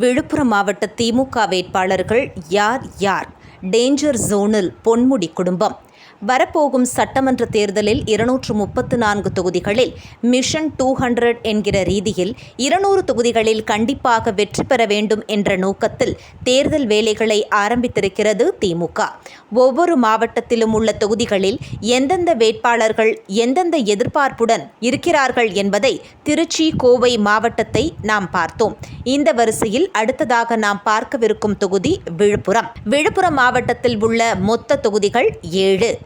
விழுப்புரம் மாவட்ட திமுக வேட்பாளர்கள் யார் யார்? டேஞ்சர் ஜோனில் பொன்முடி குடும்பம். வரப்போகும் சட்டமன்ற தேர்தலில் இருநூற்று முப்பத்து நான்கு தொகுதிகளில் மிஷன் டூ ஹண்ட்ரட் என்கிற ரீதியில் இருநூறு தொகுதிகளில் கண்டிப்பாக வெற்றி பெற வேண்டும் என்ற நோக்கத்தில் தேர்தல் வேலைகளை ஆரம்பித்திருக்கிறது திமுக. ஒவ்வொரு மாவட்டத்திலும் உள்ள தொகுதிகளில் எந்தெந்த வேட்பாளர்கள் எந்தெந்த எதிர்பார்ப்புடன் இருக்கிறார்கள் என்பதை திருச்சி கோவை மாவட்டத்தை நாம் பார்த்தோம். இந்த வரிசையில் அடுத்ததாக நாம் பார்க்கவிருக்கும் தொகுதி விழுப்புரம். விழுப்புரம் மாவட்டத்தில் உள்ள மொத்த தொகுதிகள் ஏழு.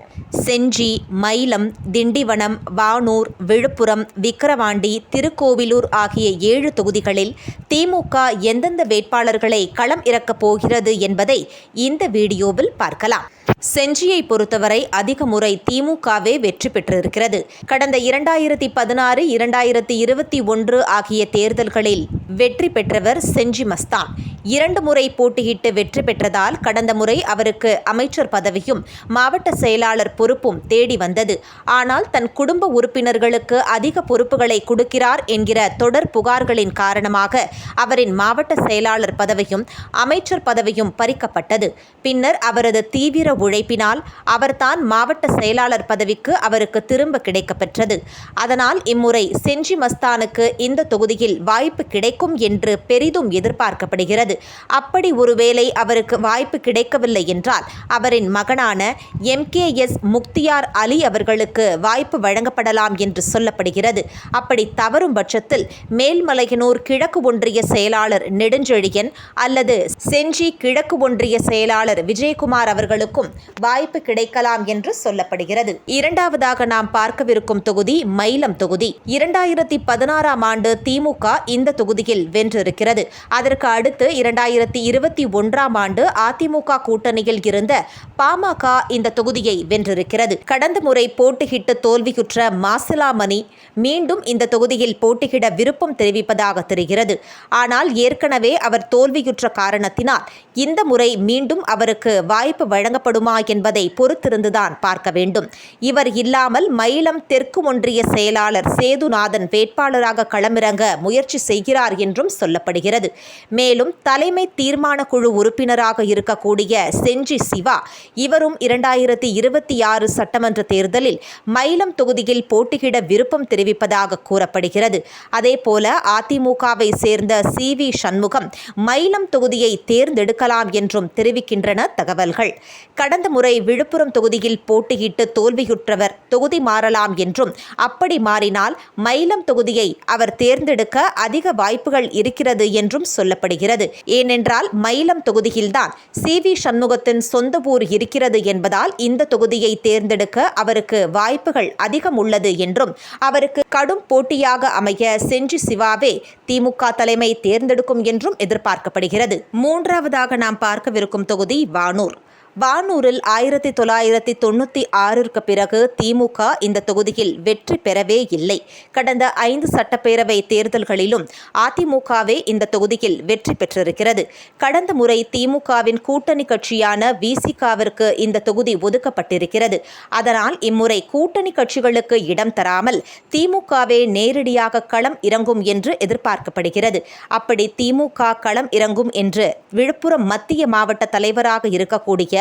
செஞ்சி மயிலம் திண்டிவனம் வானூர் விழுப்புரம் விக்கிரவாண்டி திருக்கோவிலூர் ஆகிய ஏழு தொகுதிகளில் திமுக எந்தெந்த வேட்பாளர்களை களம் இறக்கப் போகிறது என்பதை இந்த வீடியோவில் பார்க்கலாம். செஞ்சியை பொறுத்தவரை அதிக முறை திமுகவே வெற்றி பெற்றிருக்கிறது. கடந்த இரண்டாயிரத்தி பதினாறு இரண்டாயிரத்தி இருபத்தி ஒன்று ஆகிய தேர்தல்களில் வெற்றி பெற்றவர் செஞ்சி மஸ்தான். இரண்டு முறை போட்டியிட்டு வெற்றி பெற்றதால் கடந்த முறை அவருக்கு அமைச்சர் பதவியும் மாவட்ட செயலாளர் பொறுப்பும் தேடி வந்தது. ஆனால் தன் குடும்ப உறுப்பினர்களுக்கு அதிக பொறுப்புகளை கொடுக்கிறார் என்கிற தொடர் புகார்களின் காரணமாக அவரின் மாவட்ட செயலாளர் பதவியும் அமைச்சர் பதவியும் பறிக்கப்பட்டது. பின்னர் அவரது தீவிர உழைப்பினால் அவர்தான் மாவட்ட செயலாளர் பதவிக்கு அவருக்கு திரும்ப கிடைக்கப்பெற்றது. அதனால் இம்முறை செஞ்சி மஸ்தானுக்கு இந்த தொகுதியில் வாய்ப்பு கிடைக்கும் என்று பெரிதும் எதிர்பார்க்கப்படுகிறது. அப்படி ஒருவேளை அவருக்கு வாய்ப்பு கிடைக்கவில்லை என்றால் அவரின் மகனான எம்கேஎஸ் முக்தியார் அலி அவர்களுக்கு வாய்ப்பு வழங்கப்படலாம் என்று சொல்லப்படுகிறது. அப்படி தவறும் பட்சத்தில் மேல்மலையனூர் கிழக்கு ஒன்றிய செயலாளர் நெடுஞ்செழியன் அல்லது செஞ்சி கிழக்கு ஒன்றிய செயலாளர் விஜயகுமார் அவர்களுக்கும் வாய்ப்பு கிடைக்கலாம் என்று சொல்லப்படுகிறது. இரண்டாவதாக நாம் பார்க்கவிருக்கும் தொகுதி மயிலம் தொகுதி. இரண்டாயிரத்தி பதினாறாம் ஆண்டு திமுக இந்த தொகுதியில் வென்றிருக்கிறது. அதற்கு அடுத்து இரண்டாயிரத்தி இருபத்தி ஒன்றாம் ஆண்டு அதிமுக கூட்டணியில் இருந்த பாமக இந்த தொகுதியை வென்றிருக்கிறது. கடந்த முறை போட்டியிட்டு தோல்வியுற்ற மாசிலாமணி மீண்டும் இந்த தொகுதியில் போட்டியிட விருப்பம் தெரிவிப்பதாக தெரிகிறது. ஆனால் ஏற்கனவே அவர் தோல்வியுற்ற காரணத்தினால் இந்த முறை மீண்டும் அவருக்கு வாய்ப்பு வழங்கப்படுமா என்பதை பொறுத்திருந்துதான் பார்க்க வேண்டும். இவர் இல்லாமல் மயிலம் தெற்கு ஒன்றிய செயலாளர் சேதுநாதன் வேட்பாளராக களமிறங்க முயற்சி செய்கிறார் என்றும் சொல்லப்படுகிறது. மேலும் தலைமை தீர்மான குழு உறுப்பினராக இருக்கக்கூடிய செஞ்சி சிவா இவரும் இரண்டாயிரத்தி இருபத்தி ஆறு சட்டமன்ற தேர்தலில் மயிலம் தொகுதியில் போட்டியிட விருப்பம் தெரிவிப்பதாக கூறப்படுகிறது. அதேபோல அதிமுகவை சேர்ந்த சி வி சண்முகம் மயிலம் தொகுதியை தேர்ந்தெடுக்கலாம் என்றும் தெரிவிக்கின்றன தகவல்கள். கடந்த முறை விழுப்புரம் தொகுதியில் போட்டியிட்டு தோல்வியுற்றவர் தொகுதி மாறலாம் என்றும் அப்படி மாறினால் மயிலம் தொகுதியை அவர் தேர்ந்தெடுக்க அதிக வாய்ப்புகள் இருக்கிறது என்றும் சொல்லப்படுகிறது. ஏனென்றால் மயிலம் தொகுதியில்தான் சி. வி. சண்முகத்தின் சொந்த ஊர் இருக்கிறது என்பதால் இந்த தொகுதியை தேர்ந்தெடுக்க அவருக்கு வாய்ப்புகள் அதிகம் உள்ளது என்றும் அவருக்கு கடும் போட்டியாக அமைய செஞ்சி சிவாவே திமுக தலைமை தேர்ந்தெடுக்கும் என்றும் எதிர்பார்க்கப்படுகிறது. மூன்றாவதாக நாம் பார்க்கவிருக்கும் தொகுதி வானூர். வானூரில் ஆயிரத்தி தொள்ளாயிரத்தி தொண்ணூற்றி ஆறிற்கு பிறகு திமுக இந்த தொகுதியில் வெற்றி பெறவே இல்லை. கடந்த ஐந்து சட்டப்பேரவை தேர்தல்களிலும் அதிமுகவே இந்த தொகுதியில் வெற்றி பெற்றிருக்கிறது. கடந்த முறை திமுகவின் கூட்டணி கட்சியான விசிகாவிற்கு இந்த தொகுதி ஒதுக்கப்பட்டிருக்கிறது. அதனால் இம்முறை கூட்டணி கட்சிகளுக்கு இடம் தராமல் திமுகவே நேரடியாக களம் இறங்கும் என்று எதிர்பார்க்கப்படுகிறது. அப்படி திமுக களம் இறங்கும் என்று விழுப்புரம் மத்திய மாவட்ட தலைவராக இருக்கக்கூடிய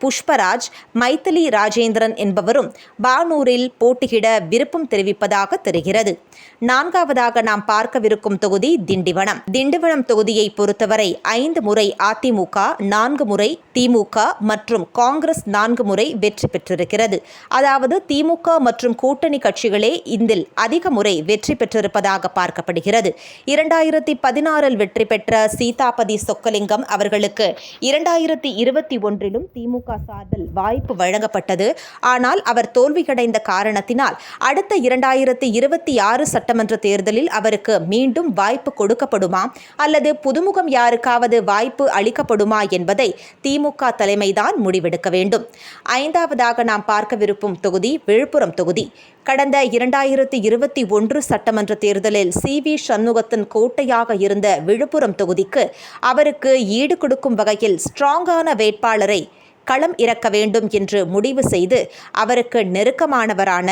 புஷ்பராஜ் மைத்திலி ராஜேந்திரன் என்பவரும் பானூரில் போட்டியிட விருப்பம் தெரிவிப்பதாக தெரிகிறது. நான்காவதாக நாம் பார்க்கவிருக்கும் தொகுதி திண்டிவனம். திண்டிவனம் தொகுதியை பொறுத்தவரை ஐந்து முறை அதிமுக நான்கு முறை திமுக மற்றும் காங்கிரஸ் நான்கு முறை வெற்றி பெற்றிருக்கிறது. அதாவது திமுக மற்றும் கூட்டணி கட்சிகளே இதில் அதிக முறை வெற்றி பெற்றிருப்பதாக பார்க்கப்படுகிறது. இரண்டாயிரத்தி பதினாறில் வெற்றி பெற்ற சீதாபதி சொக்கலிங்கம் அவர்களுக்கு இரண்டாயிரத்தி இருபத்தி ஒன்றிலும் திமுக சார்பில் வாய்ப்பு வழங்கப்பட்டது. ஆனால் அவர் தோல்வியடைந்த காரணத்தினால் அடுத்த இரண்டாயிரத்தி இருபத்தி ஆறு சட்டமன்ற தேர்தலில் அவருக்கு மீண்டும் வாய்ப்பு கொடுக்கப்படுமா? அல்லது புதுமுகம் யாருக்காவது வாய்ப்பு அளிக்கப்படுமா என்பதை திமுக தலைமைதான் முடிவெடுக்க வேண்டும். ஐந்தாவதாக நாம் பார்க்கவிருக்கும் தொகுதி விழுப்புரம் தொகுதி. கடந்த இரண்டாயிரத்தி இருபத்தி ஒன்று சட்டமன்ற தேர்தலில் சி வி சண்முகத்தின் கோட்டையாக இருந்த விழுப்புரம் தொகுதிக்கு அவருக்கு ஈடு கொடுக்கும் வகையில் ஸ்ட்ராங்கான வேட்பாளரை களம் இறக்க வேண்டும் என்று முடிவு செய்து அவருக்கு நெருக்கமானவரான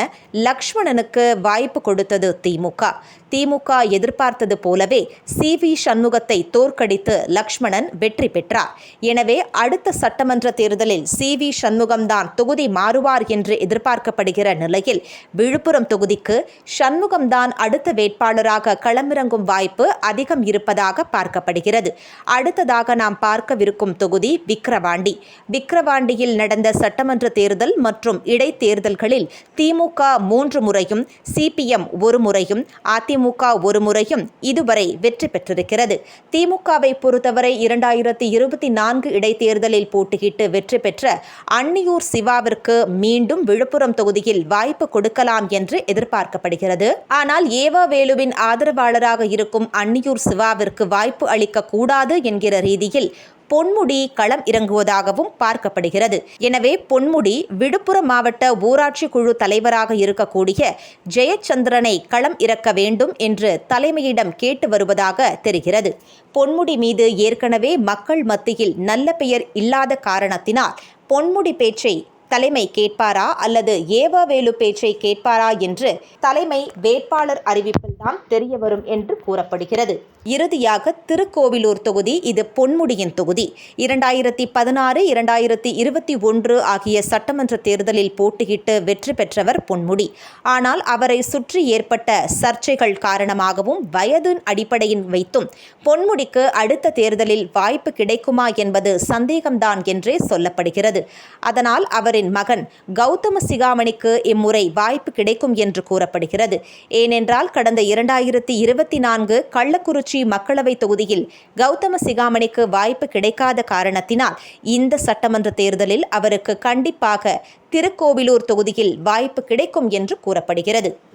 லக்ஷ்மணனுக்கு வாய்ப்பு கொடுத்தது திமுக. திமுக எதிர்பார்த்தது போலவே சி வி சண்முகத்தை தோற்கடித்து லக்ஷ்மணன் வெற்றி பெற்றார். எனவே அடுத்த சட்டமன்ற தேர்தலில் சி வி சண்முகம்தான் தொகுதி மாறுவார் என்று எதிர்பார்க்கப்படுகிற நிலையில் விழுப்புரம் தொகுதிக்கு சண்முகம்தான் அடுத்த வேட்பாளராக களமிறங்கும் வாய்ப்பு அதிகம் இருப்பதாக பார்க்கப்படுகிறது. அடுத்ததாக நாம் பார்க்கவிருக்கும் தொகுதி விக்கிரவாண்டி. விக்கிரவாண்டியில் நடந்த சட்டமன்ற தேர்தல் மற்றும் இடைத்தேர்தல்களில் திமுக மூன்று முறையும் சிபிஎம் ஒரு முறையும் அதிமுக ஒரு முறையும் இதுவரை வெற்றி பெற்றிருக்கிறது. திமுகவை பொறுத்தவரை இரண்டாயிரத்தி இருபத்தி நான்கு இடைத்தேர்தலில் போட்டியிட்டு வெற்றி பெற்ற அன்னியூர் சிவாவிற்கு மீண்டும் விழுப்புரம் தொகுதியில் வாய்ப்பு கொடுக்கலாம் என்று எதிர்பார்க்கப்படுகிறது. ஆனால் ஏவா வேலுவின் ஆதரவாளராக இருக்கும் அன்னியூர் சிவாவிற்கு வாய்ப்பு அளிக்க கூடாது என்கிற ரீதியில் பொன்முடி களம் இறங்குவதாகவும் பார்க்கப்படுகிறது. எனவே பொன்முடி விழுப்புரம் மாவட்ட ஊராட்சி குழு தலைவராக இருக்கக்கூடிய ஜெயச்சந்திரனை களம் இறக்க வேண்டும் என்று தலைமையிடம் கேட்டு வருவதாக தெரிகிறது. பொன்முடி மீது ஏற்கனவே மக்கள் மத்தியில் நல்ல பெயர் இல்லாத காரணத்தினால் பொன்முடி பேச்சை தலைமை கேட்பாரா அல்லது ஏவவேலு பேச்சை கேட்பாரா என்று தலைமை வேட்பாளர் தான் தெரிய வரும் என்று கூறப்படுகிறது. இறுதியாக திருக்கோவிலூர் தொகுதி இது பொன்முடியின் தொகுதி. இரண்டாயிரத்தி பதினாறு இரண்டாயிரத்தி இருபத்தி ஒன்று ஆகிய சட்டமன்ற தேர்தலில் போட்டியிட்டு வெற்றி பெற்றவர் பொன்முடி. ஆனால் அவரை சுற்றி ஏற்பட்ட சர்ச்சைகள் காரணமாகவும் வயதின் அடிப்படையில் வைத்தும் பொன்முடிக்கு அடுத்த தேர்தலில் வாய்ப்பு கிடைக்குமா என்பது சந்தேகம்தான் என்றே சொல்லப்படுகிறது. அதனால் அவரின் மகன் கௌதம சிகாமணிக்கு இம்முறை வாய்ப்பு கிடைக்கும் என்று கூறப்படுகிறது. ஏனென்றால் கடந்த இரண்டாயிரத்தி இருபத்தி நான்கு கள்ளக்குறிச்சி மக்களவை தொகுதியில் கௌதம சிகாமணிக்கு வாய்ப்பு கிடைக்காத காரணத்தினால் இந்த சட்டமன்ற தேர்தலில் அவருக்கு கண்டிப்பாக திருக்கோவிலூர் தொகுதியில் வாய்ப்பு கிடைக்கும் என்று கூறப்படுகிறது.